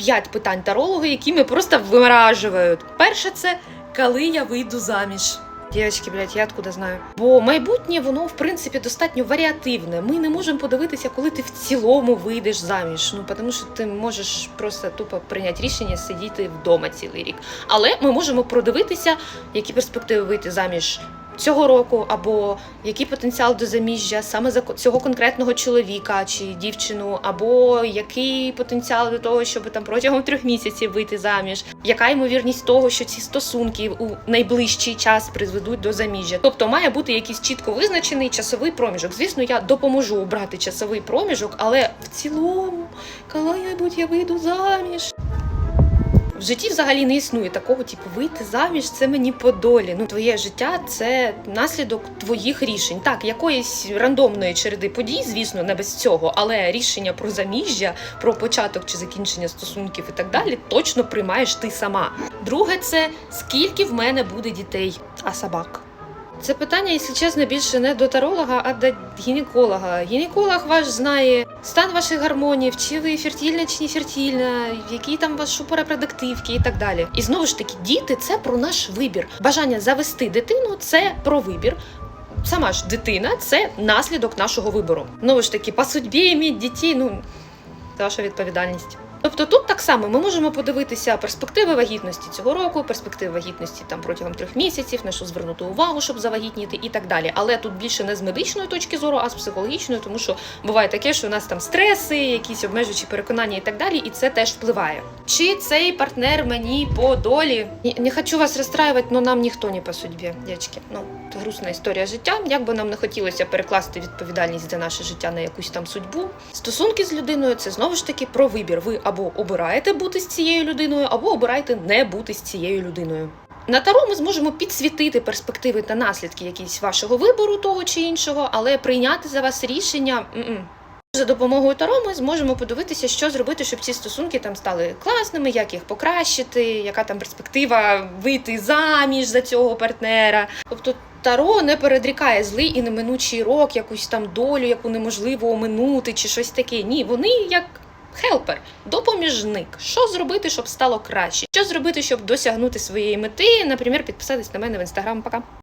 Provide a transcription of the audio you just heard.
п'ять питань таролога, які мене просто виморажують. Перше це коли я вийду заміж. Дівчатки, блядь, я откуда знаю. Бо майбутнє воно в принципі достатньо варіативне. Ми не можемо подивитися, коли ти в цілому вийдеш заміж. Ну тому що ти можеш просто тупо прийняти рішення сидіти вдома цілий рік. Але ми можемо продивитися, які перспективи вийти заміж цього року, або який потенціал до заміжжя саме за цього конкретного чоловіка чи дівчину, або який потенціал до того, щоб там протягом трьох місяців вийти заміж, яка ймовірність того, що ці стосунки у найближчий час призведуть до заміжжя. Тобто має бути якийсь чітко визначений часовий проміжок. Звісно, я допоможу обрати часовий проміжок, але в цілому, коли-небудь я вийду заміж. В житті взагалі не існує такого, типу, вийти заміж це мені по долі. Ну, твоє життя це наслідок твоїх рішень. Так, якоїсь рандомної череди подій, звісно, не без цього, але рішення про заміжжя, про початок чи закінчення стосунків і так далі, точно приймаєш ти сама. Друге, це скільки в мене буде дітей, а собак. Це питання, якщо чесно, більше не до таролога, а до гінеколога. Гінеколог ваш знає стан ваших гормонів, чи ви фертильна чи не фертильна, який там ваш шупа репродуктивки і так далі. І знову ж таки, діти це про наш вибір. Бажання завести дитину це про вибір. Сама ж дитина це наслідок нашого вибору. Знову ж таки, по судьбі мати дітей, ну це ваша відповідальність. Тобто тут так само ми можемо подивитися перспективи вагітності цього року, перспективи вагітності там протягом трьох місяців, на що звернути увагу, щоб завагітніти і так далі. Але тут більше не з медичної точки зору, а з психологічної, тому що буває таке, що у нас там стреси, якісь обмежуючі переконання і так далі, і це теж впливає. Чи цей партнер мені по долі? Не, хочу вас розстраювати, але нам ніхто не по судьбі, дівчатки. Ну, це грустна історія життя. Як би нам не хотілося перекласти відповідальність за наше життя на якусь там судьбу. Стосунки з людиною це знову ж таки про вибір. Ви або обираєте бути з цією людиною, або обираєте не бути з цією людиною. На таро ми зможемо підсвітити перспективи та наслідки якісь вашого вибору того чи іншого, але прийняти за вас рішення. м-м. За допомогою Таро ми зможемо подивитися, що зробити, щоб ці стосунки там стали класними, як їх покращити, яка там перспектива вийти заміж за цього партнера. Тобто Таро не передрікає злий і неминучий рок, якусь там долю, яку неможливо оминути, чи щось таке. Ні, вони як. Хелпер, допоміжник. Що зробити, щоб стало краще? Що зробити, щоб досягнути своєї мети? Наприклад, підписатись на мене в інстаграм. Пока.